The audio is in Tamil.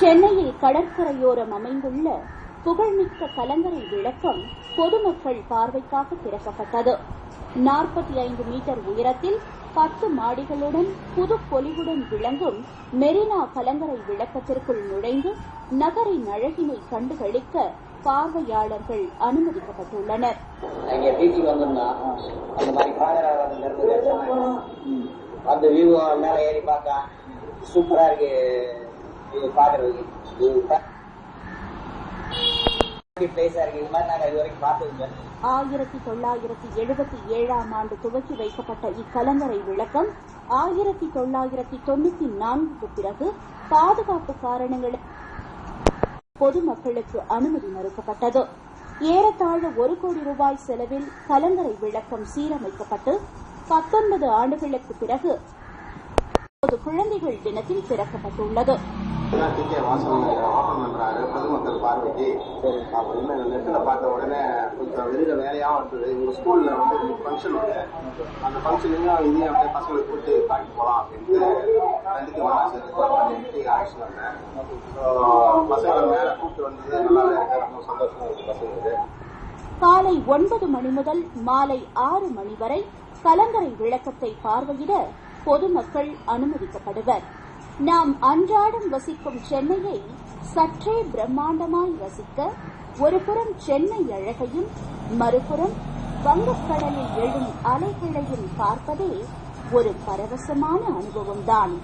சென்னையில் கடற்கரையோரம் அமைந்துள்ள புகழ்மிக்க கலங்கரை விளக்கம் பொதுமக்கள் பார்வைக்காக திறக்கப்பட்டது. நாற்பத்தி ஐந்து மீட்டர் உயரத்தில் பத்து மாடிகளுடன் புது பொலிவுடன் விளங்கும் மெரினா கலங்கரை விளக்கத்திற்குள் நுழைந்து நகரின் அழகினை கண்டுகளிக்க பார்வையாளர்கள் அனுமதிக்கப்பட்டுள்ளனர். அந்த வியூ மேல ஏறி பார்த்தா சூப்பரா இருக்கு. இது பாக்குறதுக்கு ஆயிரத்தி தொள்ளாயிரத்தி எழுபத்தி ஏழாம் ஆண்டு துவக்கி வைக்கப்பட்ட இக்கலங்கரை விளக்கம் ஆயிரத்தி தொள்ளாயிரத்தி தொண்ணூத்தி நான்குக்கு பிறகு பாதுகாப்பு காரணங்கள் பொதுமக்களுக்கு அனுமதி மறுக்கப்பட்டது. ஏறத்தாழ ஒரு கோடி ரூபாய் செலவில் கலங்கரை விளக்கம் சீரமைக்கப்பட்டு பத்தொன்பது ஆண்டுகளுக்கு பிறகு குழந்தைகள் தினத்தில் திறக்கப்பட்டுள்ளது. டிக்கே வாசல் ஓபன் பண்றாரு பொதுமக்கள் பார்வைக்கு. அப்படின்னு நெட்டில் பார்த்த உடனே கொஞ்சம் வெளியில வேலையாகவும் இருந்தது எங்க ஸ்கூல்ல வந்து ஃபங்க்ஷன் உண்டு. அந்த ஃபங்க்ஷனையும் இதையும் அப்படியே பசங்களுக்கு கூட்டு காட்டி போகலாம் அப்படின்ட்டு ரெண்டுக்கு பண்ணிட்டு ஆக்ஷன் வந்தேன். பசங்களை மேலே கூப்பிட்டு வந்தது நல்லாவே இருக்கு ரொம்ப சந்தோஷமா இருக்கு பசங்களுக்கு. காலை ஒன்பது மணி முதல் மாலை ஆறு மணி வரை கலங்கரை விளக்கத்தை பார்வையிட பொதுமக்கள் அனுமதிக்கப்படுவர். நாம் அன்றாடம் வசிக்கும் சென்னையை சற்றே பிரம்மாண்டமாய் ரசிக்க ஒருபுறம் சென்னை அழகையும் மறுபுறம் வங்கக்கடலில் எழும் அலைகளையும் பார்ப்பதே ஒரு பரவசமான அனுபவம்தான்.